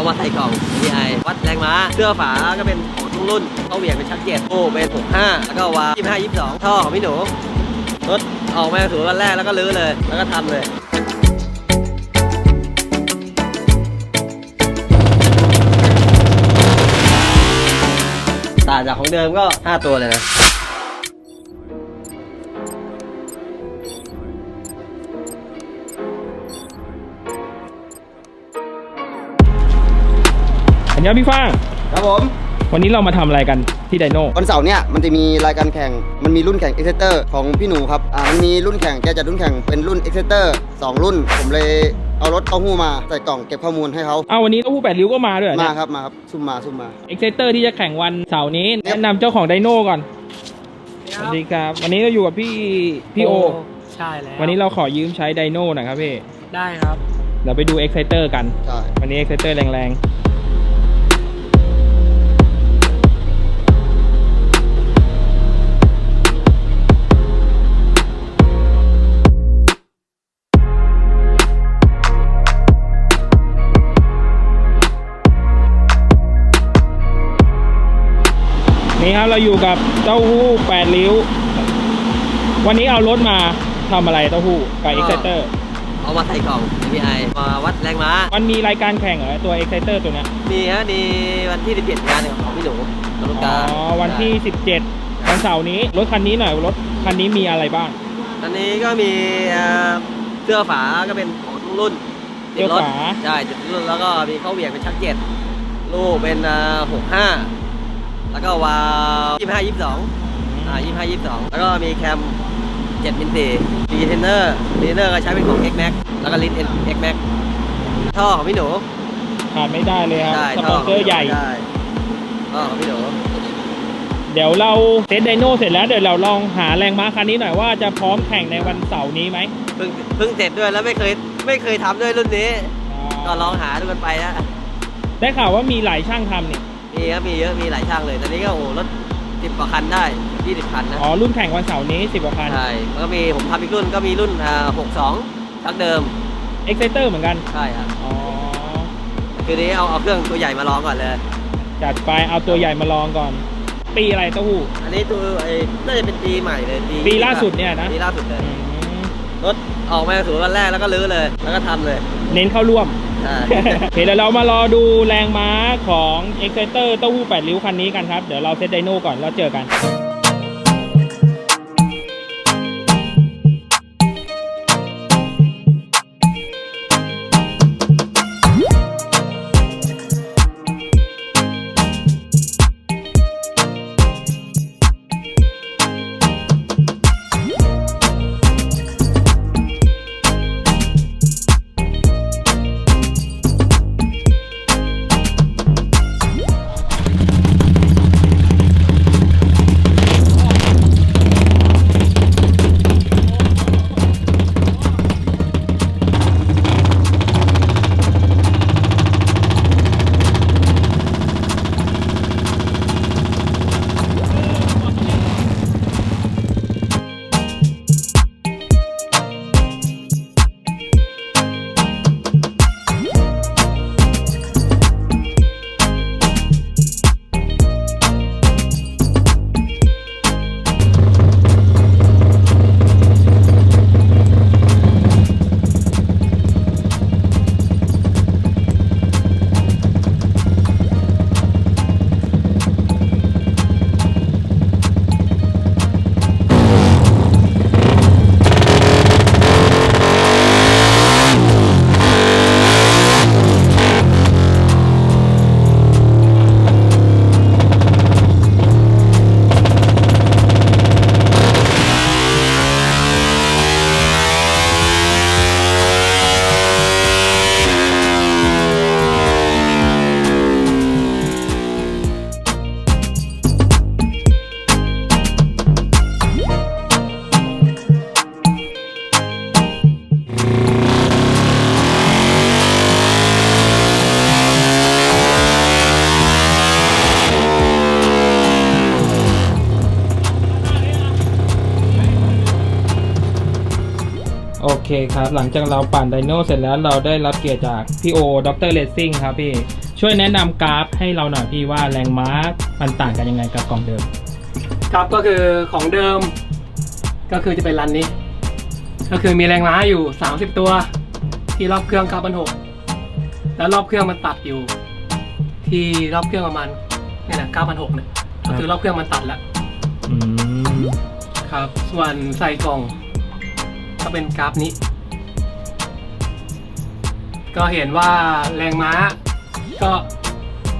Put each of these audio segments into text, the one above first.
เอามาใส่กล่อง DI วัดแรงม้าเสื้อฝาก็เป็นของทุกรุ่นเขาเหวี่ยงเป็นชักเจ็ดโอ้เป็น 65 แล้วก็วา25 22 ท่อของพี่หนูรถออกมาถูวันแรกแล้วก็ลื้อเลย แล้วก็ทำเลยต่างจากของเดิมก็ 5 ตัวเลยนะ อันนี้พี่ฟ้างครับผม วันนี้เรามาทำอะไรกันที่ไดโน่วันเสาร์เนี่ยมันจะมีรายการแข่ง มันมีรุ่นแข่ง e x c e t e r ของพี่หนูครับ อ่า มันมีรุ่นแข่ง แกจัดรุ่นแข่งเป็นรุ่น e x c e t e r สองรุ่น ผมเลยเอารถเต้าหู้มาใส่กล่องเก็บข้อมูลให้เขาอ้าววันนี้เต้าหู้แปดริ้วก็มาด้วยเหรอมาเนี่ยครับ มาครับ ซุ่มมา ซุ่มมา เอ็กเซเตอร์ที่จะแข่งวันเสาร์นี้ครับแนะนำเจ้าของไดโน่ก่อน สวัสดีครับ วันนี้เราอยู่กับพี่พี่โอ ใช่แล้ววันนี้เราขอยืมใช้ไดโน่หน่อยครับพี่ได้ครับเดี๋ยวไปดูเอ็กเซเตอร์กัน ใช่ วันนี้เอ็กเซเตอร์แรงๆ นี่ครับเราอยู่กับเต้าหู้แปดริ้ว วันนี้เอารถมาทำอะไรเต้าหู้กับเอ็กเซเตอร์เอามาใส่กล่อง DI มาวัดแรงม้า มันมีรายการแข่งเหรอตัวเอ็กเซเตอร์ตัวเนี้ยมีฮะมีวันที่17งานของพี่หนูนรุอ๋กาอวันที่ 17 วันเสาร์นี้รถคันนี้หน่อยรถคันนี้มีอะไรบ้าง อันนี้ก็มีเอ่อเสื้อฝาก็เป็นของทุกรุ่นติดรถเสื้อฝาใช่ติดรุ่นแล้วก็มีเข้าเหวี่ยงเป็นชักเจ็ดลูกเป็นหกห้า แล้วก็วาล์วยี่ห้ายี่สองอ่ายี่ห้ายี่สองแล้วก็มีแคมเจ็ดมิลสี่ดีเทนเนอร์ดีเทนเนอร์ก็ใช้เป็นของ X Max แล้วก็ลิน X Max ท่อของพี่หนูขาดไม่ได้เลยครับใช่สท่ปอนเซอร์ใหญ่ใช่ท่อของพี่หนูเดี๋ยวเราเซตไดโน่เสร็จแล้วเดี๋ยวเราลองหาแรงม้าคันนี้หน่อยว่าจะพร้อมแข่งในวันเสาร์นี้ไหมเพิ่งเพิ่งเสร็จด้วยแล้วไม่เคยไม่เคยทำด้วยรุ่นนี้ ก็ลองหาดูกันไปนะได้ข่าวว่ามีหลายช่างทำนี่ มีครับมีเยอะมีหลายช่างเลยตอนนี้ก็โอ้โหรถสิบกว่าคันได้ยี่สิบคันนะอ๋อรุ่นแข่งวันเสาร์นี้10กว่าคันใช่แล้วก็มีผมทำอีกรุ่นก็มีรุ่นอ่าหกสองชักเดิมเอ็กเซเตอร์เหมือนกันใช่ครับอ๋อคือนี้เอาเอาเครื่องตัวใหญ่มาลองก่อนเลย จัดไปเอาตัวใหญ่มาลองก่อน ปีอะไรเต้าหู้อันนี้ตัวไอ้น่าจะเป็นปีใหม่เลยปีปีล่าสุดเนี่ยนะปีล่าสุดเลยอืมรถออกมาถูวันแรกแล้วก็ลื้อเลย แล้วก็ทำเลย เน้นเข้าร่วมใช่ โอเคเดี๋ยวเรามารอดูแรงม้าของ Exciter เต้าหู้8ริ้วคันนี้กันครับ เดี๋ยวเราเซตไดโน่ก่อนแล้วเจอกัน เคครับ หลังจากเราปั่นไดโนเสร็จแล้วเราได้รับเกียรติจากพี่โอดรเลสซิ่งครับพี่ ช่วยแนะนำกราฟให้เราหน่อยพี่ว่าแรงม้ามันต่างกันยังไงกับกล่องเดิม ครับก็คือของเดิม ก็คือจะเป็นรันนี้ ก็คือมีแรงม้าอยู่ 30 ตัว ที่รอบเครื่อง9,600แล้วรอบเครื่องมันตัดอยู่ ที่รอบเครื่องประมาณเนี่ยนะ9,600เนี่ยก็คือรอบเครื่องมันตัดแล้วอืม ครับ ส่วนใส่กล่อง ก็เป็นกราฟนี้ ก็เห็นว่าแรงม้าก็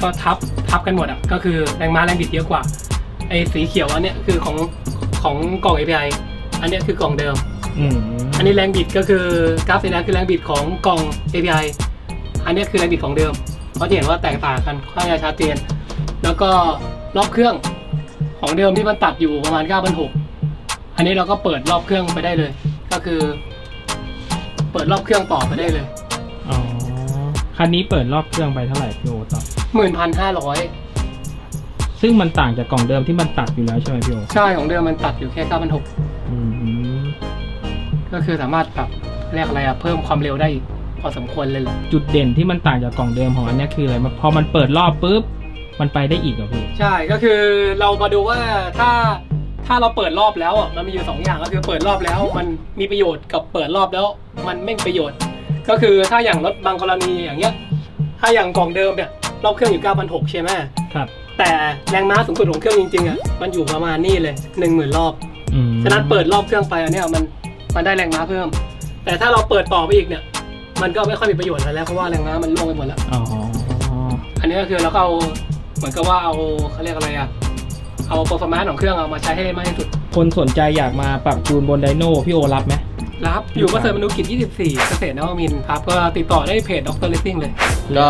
ก็ทับทับกันหมดอะก็คือแรงม้าแรงบิดเยอะกว่าไอ้สีเขียวอันเนี้ยคือของของกล่อง API อันเนี้ยคือกล่องเดิมอืมอันนี้แรงบิดก็คือกราฟสีแดงคือแรงบิดของกล่อง API อันเนี้ยคือแรงบิดของเดิมเพราะจะเห็นว่าแตกต่างกันค่อนข้างจะชัดเจนแล้วก็รอบเครื่องของเดิมที่มันตัดอยู่ประมาณ9,600อันนี้เราก็เปิดรอบเครื่องไปได้เลย ก็คือ เปิดรอบเครื่องต่อไปได้เลยอ๋อคันนี้เปิดรอบเครื่องไปเท่าไหร่พี่โอต่อ11,500ซึ่งมันต่างจากกล่องเดิมที่มันตัดอยู่แล้วใช่ไหมพี่โอใช่ของเดิมมันตัดอยู่แค่9,600อืมก็คือสามารถแบบเรียกอะไรอะเพิ่มความเร็วได้อีกพอสมควรเลยแหละจุดเด่นที่มันต่างจากกล่องเดิมของอันเนี้ยคืออะไรมันพอมันเปิดรอบปุ๊บมันไปได้อีกเหรอพี่ใช่ก็คือเรามาดูว่าถ้า ถ้าเราเปิดรอบแล้วอะมันมีอยู่สองอย่างก็คือเปิดรอบแล้ว มันมีประโยชน์กับเปิดรอบแล้ว มันไม่มีประโยชน์ ก็คือถ้าอย่างรถบางกรณีอย่างเงี้ยถ้าอย่างกล่องเดิมเนี่ยรอบเครื่องอยู่9,600ใช่ไหมครับ แต่แรงม้าสูงสุดของเครื่องจริงๆอะมันอยู่ประมาณนี่เลย10,000รอบอืมฉะนั้นเปิดรอบเครื่องไปอันเนี้ยมันมันได้แรงม้าเพิ่ม แต่ถ้าเราเปิดต่อไปอีกเนี่ยมันก็ไม่ค่อยมีประโยชน์อะไรแล้วเพราะว่าแรงม้ามันล่วงไปหมดแล้วอ๋ออันนี้ก็คือเราก็เอาเหมือนกับว่าเอาเขาเรียกอะไรอะ เอา performance ของเครื่องเอามาใช้ให้ได้มากที่สุด คนสนใจอยากมาปรับจูนบนไดโน่พี่โอรับไหม รับอยู่ประเสริฐมนุกิจ 24 เกษตรนวมินทร์ครับ ก็ติดต่อได้เพจดรเลสซิ่งเลย ก็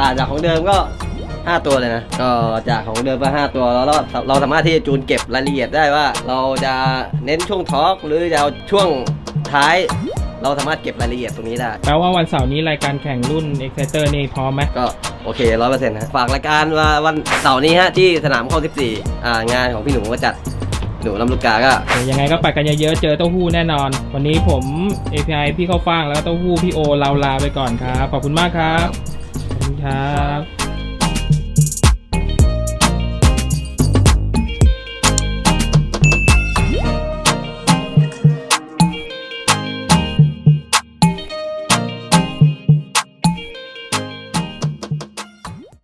ต่างจากของเดิมก็ 5 ตัวเลยนะ ก็จากของเดิมก็5ตัวแล้วเราเราสามารถที่จะจูนเก็บรายละเอียดได้ว่า เราจะเน้นช่วงทอร์กหรือจะเอาช่วงท้าย เราสามารถเก็บรายละเอียดตรงนี้ได้ แปลว่าวันเสาร์นี้รายการแข่งรุ่น Exciter นี่พร้อมไหม ก็โอเคร้อยเปอร์เซ็นต์นะฝากรายการว่าวันเสาร์นี้ฮะที่สนามข้อ14อ่างานของพี่หนูก็จัดหนูลำลูกกาก็เดี๋ยวยังไงก็ไปกันเยอะๆ เจอเต้าหู้แน่นอน วันนี้ผม API พี่เข้าฟ่างแล้วก็เต้าหู้พี่โอเราลาไปก่อนครับ ขอบคุณมากครับ ขอบคุณครับ